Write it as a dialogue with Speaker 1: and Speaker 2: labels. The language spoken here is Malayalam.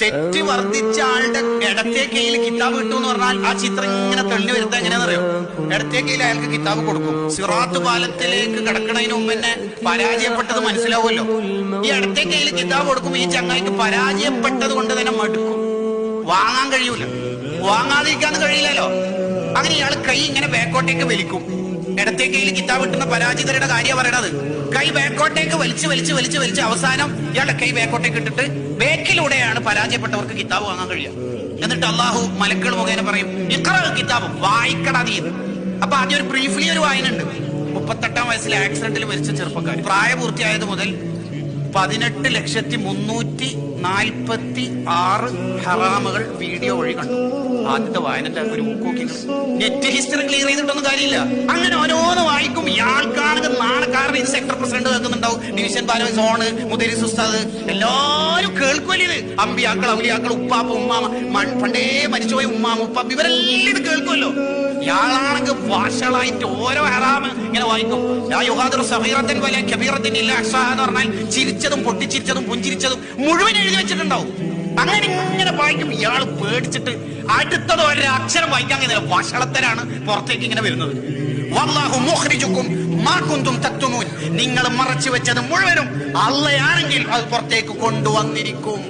Speaker 1: തെറ്റ് വർദ്ധിച്ച ആളുടെ ഇടത്തെ കയ്യിൽ കിതാബ് കിട്ടും എന്ന് പറഞ്ഞാൽ ആ ചിത്രം ഇങ്ങനെ തള്ളി വരുന്നത് എങ്ങനെയാണെന്നറിയോ ഇടത്തെ കയ്യിൽ അയാൾക്ക് കിതാബ് കൊടുക്കും. സിറാത്ത് പാലത്തിലേക്ക് കിടക്കണതിന് മുമ്പ് തന്നെ പരാജയപ്പെട്ടത് മനസ്സിലാവുമല്ലോ? ഈ ഇടത്തെ കയ്യിൽ കിതാബ് കൊടുക്കും ഈ ചങ്ങായിക്ക് പരാജയപ്പെട്ടത് കൊണ്ട് തന്നെ മടുക്കും. വാങ്ങാൻ കഴിയൂല. വാങ്ങാതിരിക്കാന്ന് കഴിയില്ലല്ലോ. അങ്ങനെ ഇയാൾ കൈ ഇങ്ങനെ ബാക്കോട്ടേക്ക് വലിക്കും. ഇടത്തെ കയ്യിൽ കിതാബ് കിട്ടുന്ന പരാജിതരുടെ കാര്യമാണ് പറയണത്. കൈ ബാക്കോട്ടേക്ക് വലിച്ചു വലിച്ച് വലിച്ച് വലിച്ച്. അവസാനം ഇയാളുടെ കൈ ബാക്കോട്ടേക്ക് ഇട്ടിട്ട് ബേക്കിലൂടെയാണ് പരാജയപ്പെട്ടവർക്ക് കിതാബ് വാങ്ങാൻ കഴിയുക. എന്നിട്ട് അള്ളാഹു മലക്കൾ മുഖേന പറയും ഇക്ര കിതാബ് വായിക്കടാ നീ. അപ്പൊ ആദ്യം ഒരു ബ്രീഫ്ലി ഒരു വായന ഉണ്ട് മുപ്പത്തെട്ടാം വയസ്സിൽ ആക്സിഡന്റിൽ മരിച്ച ചെറുപ്പക്കാർ പ്രായപൂർത്തിയായത് മുതൽ പതിനെട്ട് ലക്ഷത്തി മുന്നൂറ്റി നാൽപ്പത്തി ആറ് ഹറാമുകൾ വീഡിയോ വഴി കണ്ടു. ആദ്യത്തെ വായനന്റെ ഒരു മുക്കോക്കി നെറ്റ് ഹിസ്റ്ററി ക്ലിയർ ചെയ്തിട്ടൊന്നും കാര്യമില്ല. ഇത് സെക്ടർ പ്രസിഡന്റ് കേൾക്കുന്നുണ്ടാവും. ഡിവിഷൻ പാലോ സോണ് മുതിരി സുസ്താദ്. എല്ലാരും കേൾക്കുമല്ലേ അമ്പിയാക്കൾ ഔലിയാക്കൾ ഉപ്പാപ്പ ഉമ്മാമ പണ്ടേ മരിച്ചുപോയ ഉമ്മാമ ഉപ്പാപ്പ ഇവരെല്ലാം ഇത് കേൾക്കുമല്ലോ ഇയാളാണെങ്കിൽ ഭാഷകളായിട്ട് ഓരോ ഹറാമ് ഇങ്ങനെ വായിക്കും. യാ യുഹാദിറു സഗീറത്തിൻ വല കബീറത്തിൻ ഇല്ല എന്ന് പറഞ്ഞാൽ ചിരിച്ചതും പൊട്ടിച്ചിരിച്ചതും പുഞ്ചിരിച്ചതും മുഴുവൻ എഴുതി വെച്ചിട്ടുണ്ടാവും. അങ്ങനെ ഇങ്ങനെ വായിക്കും. ഇയാൾ പേടിച്ചിട്ട് അടുത്തത് ഒരക്ഷരം വായിക്കാൻ കഴിയുന്നില്ല. വഷളത്തരാണ് പുറത്തേക്ക് ഇങ്ങനെ വരുന്നത്. നിങ്ങൾ മറച്ചു വെച്ചത് മുഴുവനും അള്ളയാണെങ്കിൽ അത് പുറത്തേക്ക് കൊണ്ടുവന്നിരിക്കും.